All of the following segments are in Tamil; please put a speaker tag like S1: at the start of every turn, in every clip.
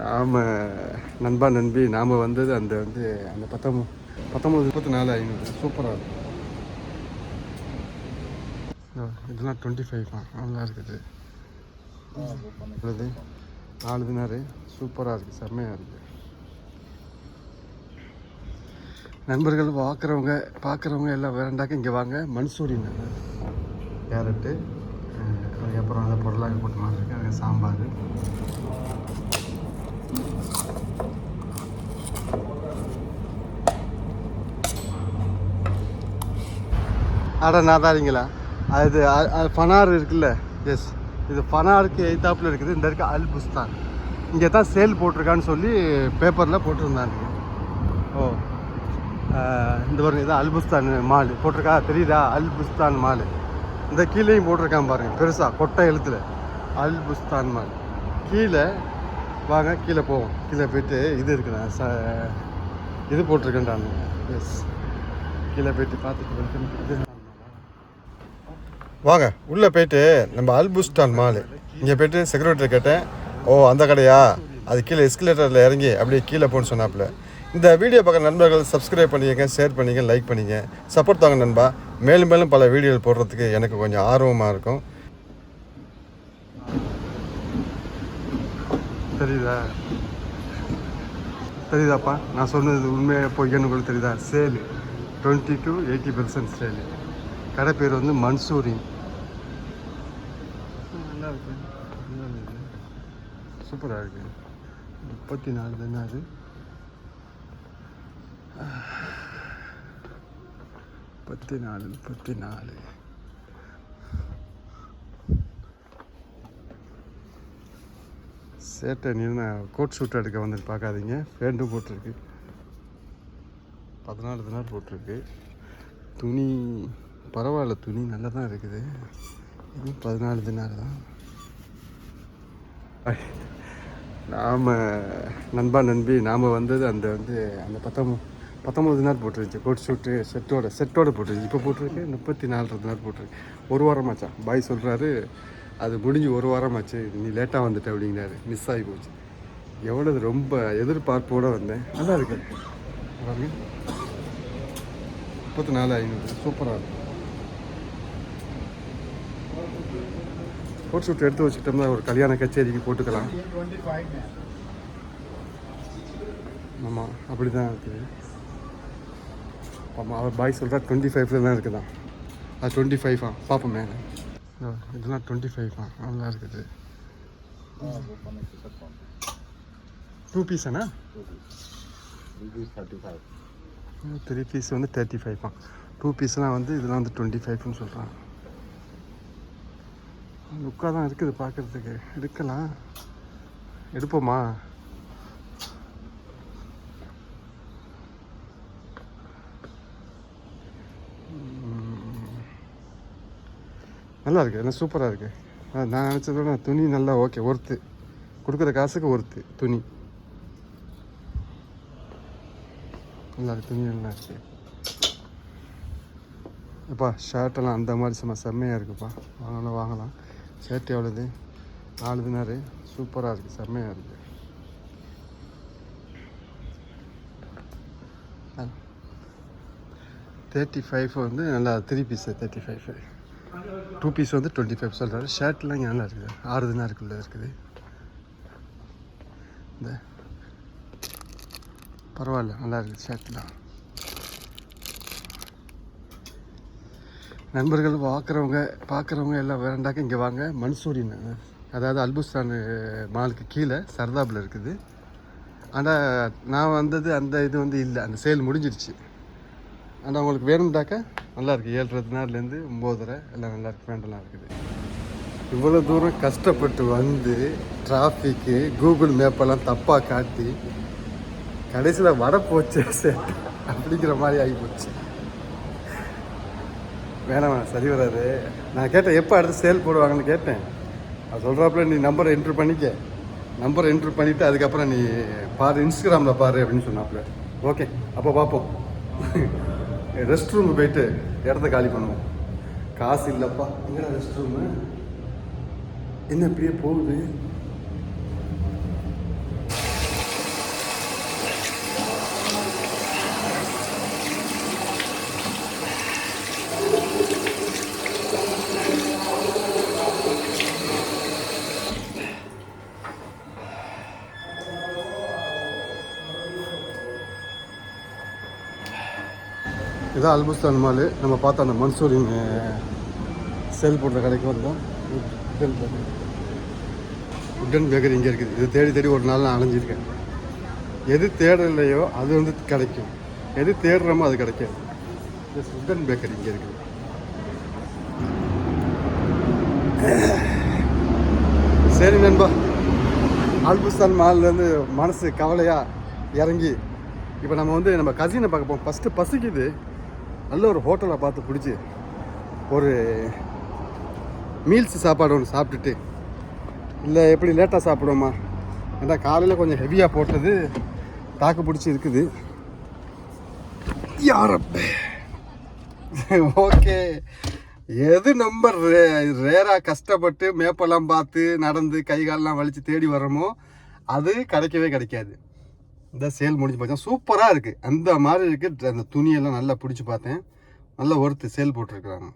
S1: நாம் நண்பா நண்பி நாம் வந்தது அந்த வந்து அந்த பத்தொம்பது பத்தொம்பது முப்பத்தி நாலு ஐநூறு. சூப்பராக இருக்கும். இதெல்லாம் டுவெண்ட்டி ஃபைவ் தான். நல்லா இருக்குது. இது நாலு தினாரு சூப்பராக இருக்குது செம்மையாக இருக்குது நண்பர்கள் பார்க்குறவங்க பார்க்குறவங்க எல்லாம் வேண்டாக்க இங்கே வாங்க. மன்சூரின் கேரட்டு அதுக்கப்புறம் அதை பொருளாக போட்டு மாதிரி இருக்குது அதுக்கு சாம்பார். அட நாதாரிங்களா. அது அ- ஃபனார் இருக்குல்ல? எஸ் இது ஃபனாருக்கு எய்தாப்பில் இருக்குது. இந்த இருக்க அல் புஸ்தான். இங்கே தான் சேல் போட்டிருக்கான்னு சொல்லி பேப்பரில் போட்டிருந்தாங்க ஓ. இந்த பாருங்க இதான் அல்புஸ்தான் மால். போட்டிருக்கா? தெரியுதா? Al Bustan mall. இந்த கீழேயும் போட்டிருக்கான் பாருங்க பெருசாக கொட்டை எழுத்துல. அல்புஸ்தான் மால் கீழே வாங்க கீழே போவோம். கீழே போயிட்டு இது இருக்குண்ணா ச இது போட்டிருக்கேன்டாங்க எஸ் கீழே போயிட்டு பார்த்துட்டு இது வாங்க உள்ளே போயிட்டு நம்ம அல்புஸ்டான் மால். இங்கே போயிட்டு செக்யூரிட்டி கேட்டேன் ஓ அந்த கடையா? அது கீழே எஸ்கலேட்டரில் இறங்கி அப்படியே கீழே போன்னு சொன்னாப்புல. இந்த வீடியோ பார்க்குற நண்பர்கள் சப்ஸ்கிரைப் பண்ணிக்கங்க ஷேர் பண்ணிங்க லைக் பண்ணிங்க சப்போர்ட் தாங்க நண்பா. மேலும் மேலும் பல வீடியோ போடுறதுக்கு எனக்கு கொஞ்சம் ஆர்வமாக இருக்கும். தெரியுதா? தெரியுதாப்பா? நான் சொன்னது உண்மையாக பொய்யன்னு கூட தெரியுதா? Sale. Twenty to eighty percent sale. கடை பேர் வந்து மன்சூரின். நல்லா இருக்கு. சூப்பராக இருக்கு. முப்பத்தி நாலு தானே அது? முப்பத்தி நாலு முப்பத்தி நாலு சேட்டை நின்று கோட் ஷூட் எடுக்க வந்துட்டு பார்க்காதீங்க. பேண்ட்டும் போட்டிருக்கு. பதினாலு தினார் போட்டிருக்கு. துணி பரவாயில்ல துணி நல்லா தான் இருக்குது. இதுவும் பதினாலு தினார் தான். நாம் நண்பா நண்பி நாம் வந்தது அந்த வந்து அந்த பத்தமும் பத்தொம்பது நாள் போட்டுருந்துச்சு கோட் ஷூட்டு செட்டோட செட்டோட போட்டுருந்துச்சு இப்போ போட்டிருக்கு முப்பத்தி நாலு நாள் போட்டிருக்கு. ஒரு வாரமாச்சா பாய் சொல்கிறாரு அது முடிஞ்சு ஒரு வாரமாச்சு நீ லேட்டாக வந்துட்ட அப்படிங்கிறாரு. மிஸ் ஆகி போச்சு. எவ்வளோ ரொம்ப எதிர்பார்ப்போடு வந்தேன். நல்லா இருக்கு. முப்பத்தி நாலு ஐநூறு. சூப்பராக இருக்கும் கோட் ஷூட் எடுத்து வச்சுட்டோம்னா ஒரு கல்யாண கச்சேரிக்கு போட்டுக்கலாம். ஆமாம் அப்படி தான் இருக்குது. ஆமாம் அவர் பாய் சொல்கிறா டுவெண்ட்டி ஃபைவ்ல தான் இருக்குதான். அது டுவெண்ட்டி ஃபைவா பார்ப்போம் மேலே. இதெல்லாம் டுவெண்ட்டி ஃபைவ் தான் நல்லா இருக்குது டூ பீஸாண்ணா த்ரீ பீஸ் வந்து தேர்ட்டி ஃபைவ் தான் டூ பீஸ்லாம் வந்து இதெல்லாம் வந்து டுவெண்ட்டி ஃபைவ்னு சொல்கிறான் லுக்காக தான் இருக்குது பார்க்குறதுக்கு. எடுக்கலாம். எடுப்போமா? நல்லா இருக்குது என்ன சூப்பராக இருக்குது நான் நினச்சத துணி நல்லா ஓகே ஒர்த்து கொடுக்குற காசுக்கு ஒர்த்து துணி. நல்லா இருக்குது துணி நல்லா இருக்கு. அப்பா ஷர்ட்டெல்லாம் அந்த மாதிரி செம்ம செம்மையாக இருக்குப்பா. வாங்கலாம் வாங்கலாம். ஷர்ட் எவ்வளோது நாலு தினாரு சூப்பராக இருக்குது செம்மையாக இருக்குது தேர்ட்டி ஃபைவ் வந்து நல்லா three piece thirty five two piece வந்து டுவெண்ட்டி ஃபைவ் சொல்கிறாரு ஷர்ட்லாம் இங்கே நல்லா இருக்குது. ஆறு இருக்குள்ள இருக்குது. இந்த. பரவாயில்ல நல்லா இருக்குது ஷர்ட்லாம் நண்பர்கள் பார்க்குறவங்க பார்க்குறவங்க எல்லாம் வேண்டாக்க இங்கே வாங்க. மன்சூரின் அதாவது அல்புஸ்தான் மாலுக்கு கீழே சர்தாபில் இருக்குது. ஆனால் நான் வந்தது அந்த இது வந்து இல்லை. அந்த சேல் முடிஞ்சிருச்சு. அண்ட் உங்களுக்கு வேணும்டாக்க நல்லாயிருக்கு ஏழரை தினார்லேருந்து ஒம்போதரை எல்லாம் நல்லா இருக்கு. பேண்டெல்லாம் இருக்குது. இவ்வளோ தூரம் கஷ்டப்பட்டு வந்து டிராஃபிக்கு கூகுள் மேப்பெல்லாம் தப்பாக காட்டி கடைசியில் வட போச்சு அப்படிங்கிற மாதிரி ஆகி போச்சு. வேணாம் வேணாம் சரி வராது. நான் கேட்டேன் எப்போ அடுத்து சேல் போடுவாங்கன்னு கேட்டேன். அது சொல்கிறாப்புல நீ நம்பரை என்ட்ரு பண்ணிக்க. நம்பரை என்ட்ரு பண்ணிவிட்டு அதுக்கப்புறம் நீ பாரு இன்ஸ்டாகிராமில் பாரு அப்படின்னு சொன்னாப்புல. ஓகே அப்போ பார்ப்போம். ரெஸ்ட் ரூம் போயிட்டு இடத்த காலி பண்ணுவோம். காசு இல்லைப்பா. எங்கடா ரெஸ்ட் ரூமு என்ன இப்படியே போகுது? இதான் அல்புஸ்தான் மால் நம்ம பார்த்த அந்த மன்சூரின் சேல் போடுற கடைக்கு வந்தோம் உட்டன் பேக்கரி உட்டன் பேக்கரி இங்கே இருக்குது. இது தேடி தேடி ஒரு நாள் நான் அலைஞ்சிருக்கேன். எது தேடலையோ அது வந்து கிடைக்கும். எது தேடுறோமோ அது கிடைக்காது. எஸ் உட்டன் பேக்கரி இங்கே இருக்குது. சரி நண்பா. ஆல்புஸ்தான் மால்லேருந்து மனசு கவலையாக இறங்கி இப்போ நம்ம வந்து நம்ம கசினை பார்க்க போவோம். ஃபஸ்ட்டு பசிக்குது. நல்ல ஒரு ஹோட்டலை பார்த்து பிடிச்சி ஒரு மீல்ஸ் சாப்பாடு ஒன்று சாப்பிட்டுட்டு இல்லை எப்படி லேட்டாக சாப்பிடுவோமா? ஏன்னா காலையில் கொஞ்சம் ஹெவியாக போட்டது தாக்கு பிடிச்சி இருக்குது. யாரப்ப ஓகே. எது நம்ம ரே ரேராக கஷ்டப்பட்டு மேப்பெல்லாம் பார்த்து நடந்து கை காலெல்லாம் வலித்து தேடி வரோமோ அது கிடைக்கவே கிடைக்காது. இந்த சேல் முடிஞ்சு பார்த்தா சூப்பராக இருக்குது அந்த மாதிரி இருக்குது அந்த துணியெல்லாம் நல்லா பிடிச்சி பார்த்தேன். நல்லா ஒருத்து சேல் போட்டிருக்கிறாங்க.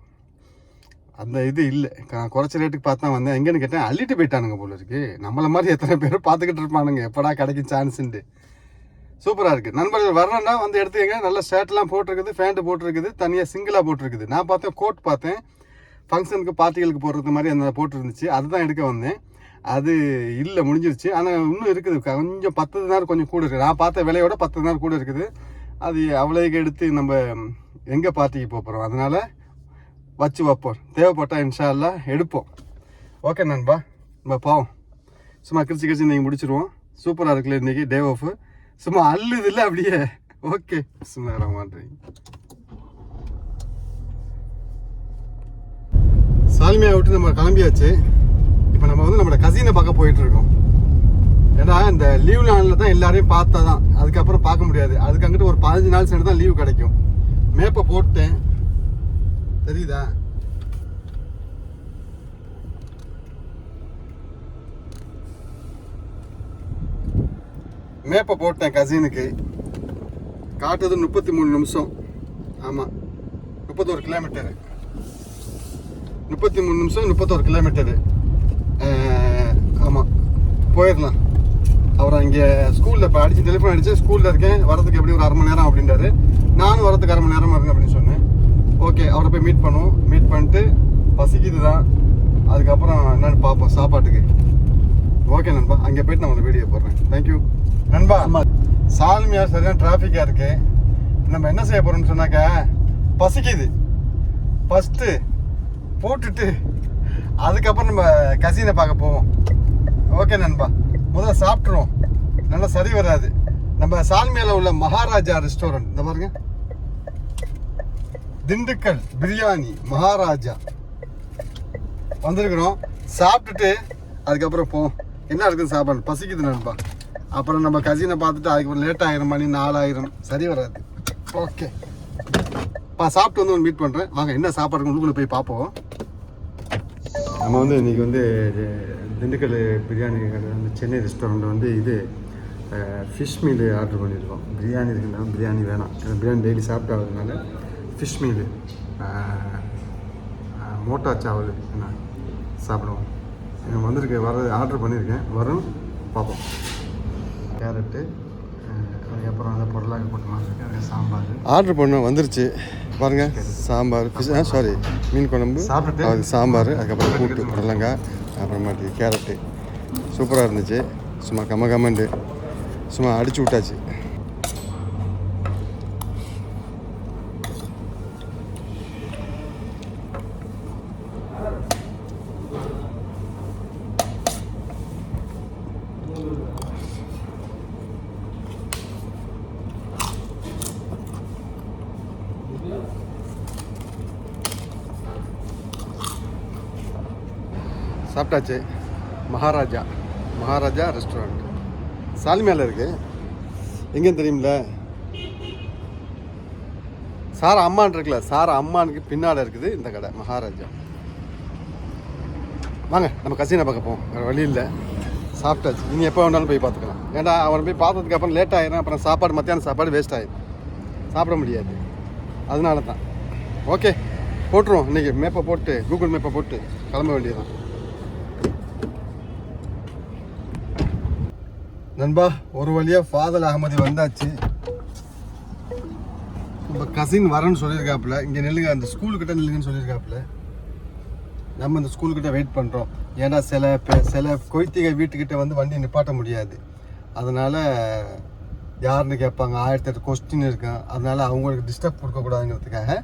S1: அந்த இது இல்லை. க- குறைச்ச ரேட்டுக்கு பார்த்தா வந்தேன். எங்கேன்னு கேட்டேன் அள்ளிட்டு போயிட்டானுங்க போல இருக்கு. நம்மளை மாதிரி எத்தனை பேர் பார்த்துக்கிட்டு இருப்பானுங்க. எப்படா கிடைக்கும் சான்ஸுன்ட்டு. சூப்பராக இருக்குது நண்பர்கள் வரணுன்னா வந்து எடுத்துக்கங்க. நல்ல ஷர்ட்லாம் போட்டிருக்குது ஃபேண்ட்டு போட்டிருக்குது தனியாக சிங்கிளாக போட்டிருக்குது. நான் பார்த்தேன் கோட் பார்த்தேன். ஃபங்க்ஷனுக்கு பார்ட்டிகளுக்கு போடுறது மாதிரி அந்த போட்டிருந்துச்சு. அதுதான் எடுக்க வந்தேன். அது இல்லை முடிஞ்சிருச்சு. ஆனால் இன்னும் இருக்குது. கொஞ்சம் பத்து நேரம் கொஞ்சம் கூட இருக்குது நான் பார்த்த விலையோட பத்து நேரம் கூட இருக்குது. அது அவ்வளோக்கு எடுத்து நம்ம எங்கே பார்ட்டிக்கு போக போகிறோம் அதனால் வச்சு வைப்போம். தேவைப்பட்டால் இன்ஷா எடுப்போம். ஓகே நண்பா. நம்ம போவோம். சும்மா கிரிச்சு கிரிச்சு இன்றைக்கி முடிச்சிருவோம். சூப்பராக இருக்குல்ல இன்றைக்கி டே ஆஃப் சும்மா அள்ளுது இல்லை அப்படியே. ஓகே சும்மா மாட்டேங்க சால்மியா விட்டு நம்ம கிளம்பியாச்சு. இப்போ நம்ம வந்து நம்மளோட கசினை பார்க்க போயிட்டு இருக்கோம் ஏன்னா இந்த லீவ் நாளில் தான் எல்லாரையும் பார்த்தா தான் அதுக்கப்புறம் பார்க்க முடியாது. அதுக்கு அங்கிட்டு ஒரு பதினஞ்சு நாள் சேர்ந்து தான் லீவ் கிடைக்கும் மேப்பை போட்டேன். தெரியுதா? மேப்பை போட்டேன் கசினுக்கு காட்டுறது முப்பத்தி மூணு நிமிஷம். ஆமாம் முப்பத்தோரு கிலோமீட்டரு முப்பத்தி மூணு நிமிஷம் முப்பத்தோரு கிலோமீட்டரு போயிடலாம் அவர் இங்கே ஸ்கூலில் இப்போ அடிச்சு டெலிஃபோன் அடிச்சு ஸ்கூலில் இருக்கேன் வரதுக்கு எப்படி ஒரு அரை மணி நேரம் அப்படின்றாரு. நானும் வரதுக்கு அரை மணி நேரம் இருக்கு அப்படின்னு சொன்னேன். ஓகே அவரை போய் மீட் பண்ணுவோம். மீட் பண்ணிட்டு பசிக்குது தான் அதுக்கப்புறம் என்னன்னு பார்ப்போம் சாப்பாட்டுக்கு. ஓகே நண்பா. அங்கே போயிட்டு நான் வீடியோ போடுறேன். தேங்க்யூ நண்பா சால்மியா சரியான டிராஃபிக்காக இருக்கு. நம்ம என்ன செய்ய போகிறோம்னு சொன்னாக்கா பசிக்குது. ஃபஸ்ட்டு போட்டுட்டு அதுக்கப்புறம் நம்ம கசினை பார்க்க போவோம். ஓகே நண்பா. முதல்ல சாப்பிட்ருவோம் நல்லா சரி வராது. நம்ம சால்மியால உள்ள மகாராஜா ரெஸ்டாரண்ட் இந்த பாருங்க. திண்டுக்கல் பிரியாணி மகாராஜா. வந்திருக்கிறோம். சாப்பிட்டுட்டு அதுக்கப்புறம் போவோம் என்ன இருக்குது சாப்பாடு? பசிக்குது நண்பா. அப்புறம் நம்ம கசினை பார்த்துட்டு அதுக்கப்புறம் லேட் ஆயிரம் மணி நாலாயிரம். சரி வராது. ஓகே. பா சாப்பிட்டு வந்து மீட் பண்ணுறேன் வாங்க என்ன சாப்பாடு உள்ளுக்குள்ளே போய் பார்ப்போம். நம்ம வந்து இன்றைக்கி வந்து திண்டுக்கல் பிரியாணி கடை வந்து சென்னை ரெஸ்டாரண்ட் வந்து இது ஃபிஷ் மீல் ஆர்டர் பண்ணியிருக்கோம் பிரியாணி இருக்குன்னா பிரியாணி வேணாம். ஏன்னா பிரியாணி டெய்லி சாப்பிட்டு ஆகுறதுனால ஃபிஷ் மீல் மோட்டா சாவல் என்ன சாப்பிடுவோம். எனக்கு வந்திருக்கு வர ஆர்டர் பண்ணியிருக்கேன் வரும் பார்ப்போம் கேரட்டு அதுக்கப்புறம் அந்த பொருளாக போட்ட மாதிரி சாம்பார். ஆர்டர் பண்ண வந்துருச்சு. பாருங்க சாம்பார் ஃபிஷ் சாரி மீன் குழம்பு
S2: சாப்பிட்டுட்டு?
S1: அது சாம்பார் அதுக்கப்புறம் கூட்டு புடலங்காய். அப்புறமாட்டி கேரட்டு. சூப்பராக இருந்துச்சு. சும்மா கம்ம கம்மண்டு சும்மா அடிச்சு விட்டாச்சு. சாப்பிட்டாச்சு. மகாராஜா. மகாராஜா ரெஸ்டாரண்ட் சாலிமேல இருக்கு. எங்கேன்னு தெரியும்ல சார் அம்மான் இருக்குல்ல. சாரா அம்மானுக்கு பின்னால் இருக்குது இந்த கடை. மகாராஜா. வாங்க நம்ம கசினை பார்க்க போவோம். வேறு வழி இல்லை. சாப்பிட்டாச்சு. நீங்கள் எப்போ வேணாலும் போய் பார்த்துக்கலாம். ஏன்னா அவனை போய் பார்த்ததுக்கு அப்புறம் லேட் ஆகிடும் அப்புறம் சாப்பாடு மத்தியானம் சாப்பாடு வேஸ்ட் ஆகிடும் சாப்பிட முடியாது. அதனால தான் ஓகே போட்டுருவோம் இன்றைக்கி மேப்பை போட்டு கூகுள் மேப்பை போட்டு கிளம்ப வேண்டியதான் நண்பா ஒரு வழியாக ஃபாதல் அகமதி வந்தாச்சு. நம்ம கசின் வரேன்னு சொல்லியிருக்காப்புல இங்கே நில்லுங்க அந்த ஸ்கூலுக்கிட்ட நில்லுங்கன்னு சொல்லியிருக்காப்புல. நம்ம இந்த ஸ்கூலுக்கிட்ட வெயிட் பண்ணுறோம் ஏன்னா சில இப்போ சில கொய்த்திகள் வீட்டுக்கிட்ட வந்து வண்டி நிப்பாட்ட முடியாது. அதனால் யாருன்னு கேட்பாங்க ஆயிரத்தி எட்டு கொஸ்டின் இருக்கும் அதனால் அவங்களுக்கு டிஸ்டர்ப் கொடுக்கக்கூடாதுங்கிறதுக்காக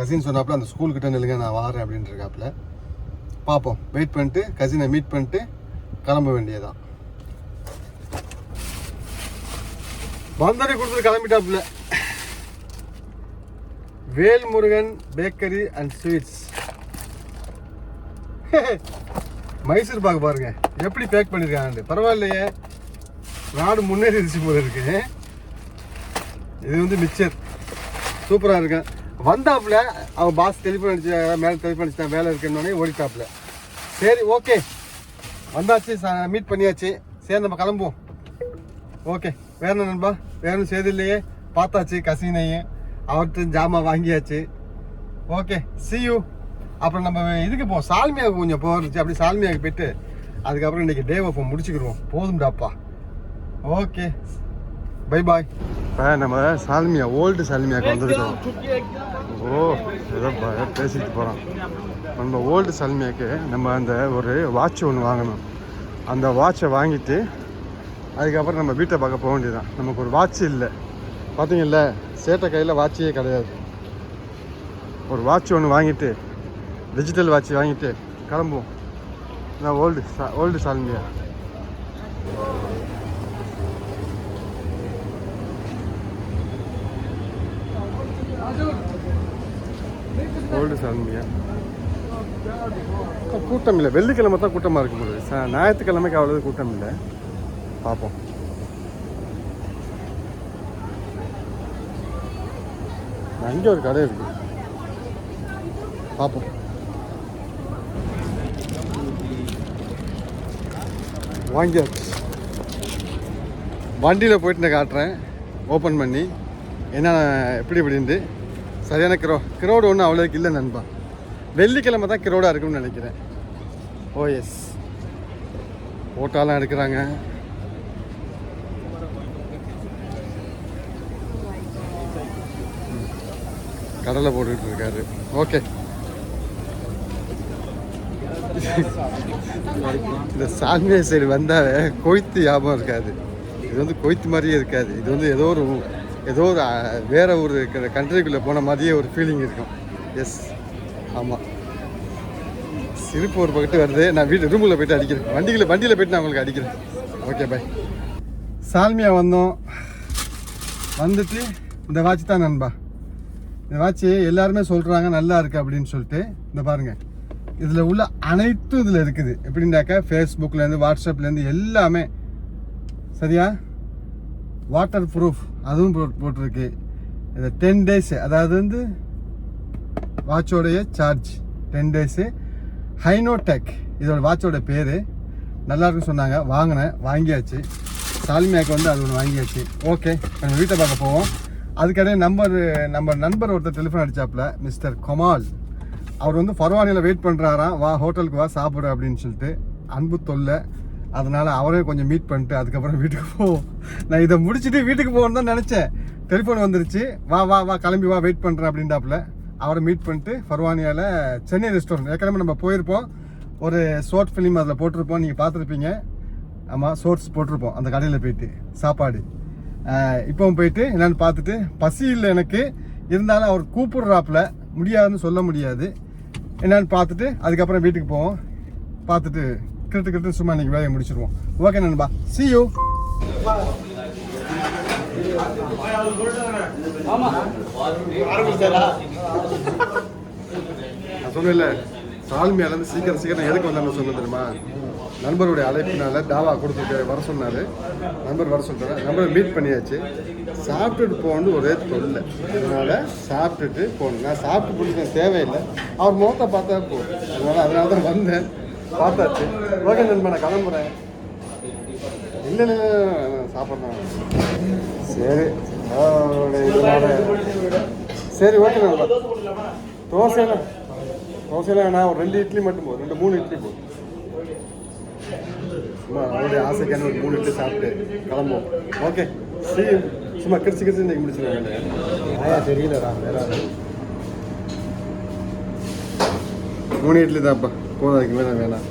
S1: கசின் சொன்னாப்புல அந்த ஸ்கூல்கிட்ட நில்லுங்க நான் வாரேன் அப்படின்ட்டு இருக்காப்புல. பார்ப்போம். வெயிட் பண்ணிட்டு கசினை மீட் பண்ணிட்டு கிளம்ப வேண்டியதான் பந்தனை கொடுத்துட்டு கிளம்பிட்டாப்புல. Velmurugan bakery and sweets Mysore pak பாருங்க. எப்படி பேக் பண்ணியிருக்காங்க பரவாயில்லையே. நாடு முன்னேறிடுச்சு போல இருக்கு. இது வந்து மிக்சர் சூப்பராக இருக்கும் வந்தாப்புல அவன் பாஸ் டெலிஃபோன் அடிச்சு மேலே டெலிஃபோன் அடிச்சு வேலை இருக்குன்னொடனே ஓடிட்டாப்புல. சரி ஓகே வந்தாச்சு மீட் பண்ணியாச்சு. சரி நம்ம கிளம்புவோம். ஓகே வேற என்ன நண்பா வேற ஒன்றும் செய்தி இல்லையே பார்த்தாச்சு கசினையும் அவர்கிட்ட ஜாமான் வாங்கியாச்சு. Okay see you. அப்புறம் நம்ம இதுக்கு போவோம் சால்மியாவுக்கு கொஞ்சம் போகிறச்சு அப்படி சால்மியாவுக்கு போயிட்டு அதுக்கப்புறம் இன்னைக்கு டே இப்போ முடிச்சுக்கிடுவோம். போதும்டாப்பா. ஓகே பை பாய் இப்போ நம்ம சால்மியா ஓல்டு சால்மியாவுக்கு வந்திருக்கோம். ஓ ஏதோ பேசிட்டு போகிறோம் நம்ம ஓல்டு சால்மியாவுக்கு நம்ம அந்த ஒரு வாட்ச் ஒன்று வாங்கணும். அந்த வாட்சை வாங்கிட்டு அதுக்கப்புறம் நம்ம வீட்டை பார்க்க போக வேண்டியதுதான். நமக்கு ஒரு வாட்ச் இல்லை. பார்த்தீங்கல்ல சேட்டை கையில் வாட்சே கிடையாது. ஒரு வாட்ச் ஒன்று வாங்கிட்டு டிஜிட்டல் வாட்ச் வாங்கிட்டு கிளம்புவோம். நான் old old Salmiya old Salmiya கூட்டம் இல்லை வெள்ளிக்கிழமை தான் கூட்டமாக இருக்கும் போது ஞாயிற்றுக்கிழமைக்கு அவ்வளோ கூட்டம் இல்லை பார்ப்போம் அங்கே ஒரு கடை இருக்கு. பார்ப்போம் வாங்கியாச்சு வண்டியில் போயிட்டு நான் காட்டுறேன். ஓப்பன் பண்ணி. என்ன எப்படி இப்படின்ட்டு. சரியான கிரோ கிரௌடு ஒன்றும் அவ்வளோக்கு இல்லை நண்பா. வெள்ளிக்கிழமை தான் கிரௌடாக இருக்கும்னு நினைக்கிறேன். ஓ எஸ் ஃபோட்டோலாம் எடுக்கிறாங்க. கடலை போட்டுக்கிட்டு இருக்காரு ஓகே இந்த சாமியா சைடு வந்தாவே கொய்த்து ஞாபகம் இருக்காது. இது வந்து கொய்த்து மாதிரியே இருக்காது. இது வந்து ஏதோ ஒரு ஏதோ ஒரு வேற ஒரு கண்ட்ரிக்குள்ளே போன மாதிரியே ஒரு ஃபீலிங் இருக்கும். எஸ் ஆமாம் சிரிப்பு ஒரு பக்கத்து வருது. நான் வீட்டு ரூமில் போயிட்டு அடிக்கிறேன். வண்டியில் வண்டியில் போய்ட்டு நான் உங்களுக்கு அடிக்கிறேன். ஓகே பாய் சால்மியா வந்தோம். வந்துட்டு இந்த வாட்ச் தான் நண்பா. இந்த வாட்ச் எல்லாருமே சொல்கிறாங்க நல்லா இருக்குது அப்படின்னு சொல்லிட்டு இந்த பாருங்க. இதில் உள்ள அனைத்தும் இதில் இருக்குது. எப்படின்னாக்கா ஃபேஸ்புக்லேருந்து வாட்ஸ்அப்லேருந்து எல்லாமே. சரியா? வாட்டர் ப்ரூஃப் அதுவும் போட்- போட்டிருக்கு. இந்த டென் டேஸ் அதாவது வந்து வாட்சோடைய சார்ஜ் டென் டேஸு ஹைனோடெக் இதோட வாட்சோட பேர். நல்லாயிருக்குன்னு சொன்னாங்க. வாங்கினேன் வாங்கியாச்சு. சால்மியாக்கு வந்து அது ஒன்று வாங்கியாச்சு. ஓகே நம்ம வீட்டை பார்க்க போவோம். அதுக்கடையே நம்பர் நம்ம நண்பர் ஒருத்தர் டெலிஃபோன் அடிச்சாப்புல மிஸ்டர் கமால் அவர் வந்து ஃபர்வானியில் வெயிட் பண்ணுறாராம் வா ஹோட்டலுக்கு வா சாப்பிடு அப்படின்னு சொல்லிட்டு அன்பு தொல்லை. அதனால் அவரே கொஞ்சம் மீட் பண்ணிட்டு அதுக்கப்புறம் வீட்டுக்கு போவோம். நான் இதை முடிச்சுட்டு வீட்டுக்கு போகணும்னு தான் நினச்சேன். டெலிஃபோன் வந்துருச்சு. வா வா வா கிளம்பி வா வெயிட் பண்ணுறேன் அப்படின்டாப்புல அவரை மீட் பண்ணிட்டு ஃபர்வானியாவில் சென்னை ரெஸ்டாரண்ட் ஏற்கனவே நம்ம போயிருப்போம். ஒரு ஷார்ட் ஃபிலிம் அதில் போட்டிருப்போம். நீங்கள் பார்த்துருப்பீங்க. ஆமாம் ஷோர்ட்ஸ் போட்டிருப்போம் அந்த கடையில் போயிட்டு. சாப்பாடு. இப்போவும் போயிட்டு என்னன்னு பார்த்துட்டு பசி இல்லை எனக்கு. இருந்தாலும் அவர் கூப்பிடுறாப்புல. முடியாதுன்னு சொல்ல முடியாது. என்னன்னு பார்த்துட்டு அதுக்கப்புறம் வீட்டுக்கு போவோம். பார்த்துட்டு கிட்ட கிட்ட சும்மா இன்னைக்கு வேலையை முடிச்சிருவோம். ஓகே நண்பா. சி யூ நான் சொன்னேன்ல சால்மியாலேருந்து சீக்கிரம் சீக்கிரம் எதுக்கு வந்தான்னு சொன்னேன் தெரியுமா? நண்பருடைய அழைப்பினால தாவா கொடுத்துட்டு வர சொன்னார். நண்பர் வர சொல்லிட்டாரு நண்பரை மீட் பண்ணியாச்சு. சாப்பிட்டுட்டு போகணுன்னு ஒரே தொல்லை. அதனால் சாப்பிட்டுட்டு போகணும். நான் சாப்பிட்டு பிடிச்ச தேவையில்லை. அவர் முகத்தை பார்த்தா போதும். அதனால் அதனால தான் வந்தேன். பார்த்தாச்சு. ஓகே நண்பா நான் கிளம்புறேன். இல்லை இல்லை நான் சாப்பிட்றேன் சரி இதனால. சரி ஓகே நண்பா. தோசைலாம் தோசைலாம் வேணாம். ஒரு ரெண்டு இட்லி மட்டும் போதும். ரெண்டு மூணு இட்லி போதும். சும்மா அவருடைய ஆசைக்கான ஒரு மூணு இட்லி சாப்பிட்டு கிளம்புவோம். Okay you. சும்மா கிடச்சி கிடச்சி இன்றைக்கி முடிச்சிருவாங்க
S2: ஆயா தெரியலடா வேற
S1: மூணு இட்லி தான்ப்பா. அதுக்கு வேணாம் வேணாம்.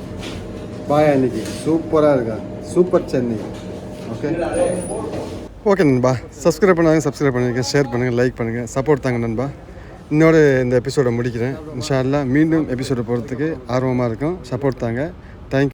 S1: பாயா இன்னைக்கு சூப்பராக இருக்கா? சூப்பர் சென்னை ஓகே ஓகே நண்பா. சப்ஸ்கிரைப் பண்ணாங்க சப்ஸ்கிரைப் பண்ணுங்க ஷேர் பண்ணுங்கள் லைக் பண்ணுங்கள் சப்போர்ட் தாங்க நண்பா. இன்னோட இந்த எபிசோடை முடிக்கிறேன். இன்ஷா அல்லாஹ் மீண்டும் எபிசோடை போகிறதுக்கு ஆர்வமாக இருக்கும். சப்போர்ட் தாங்க.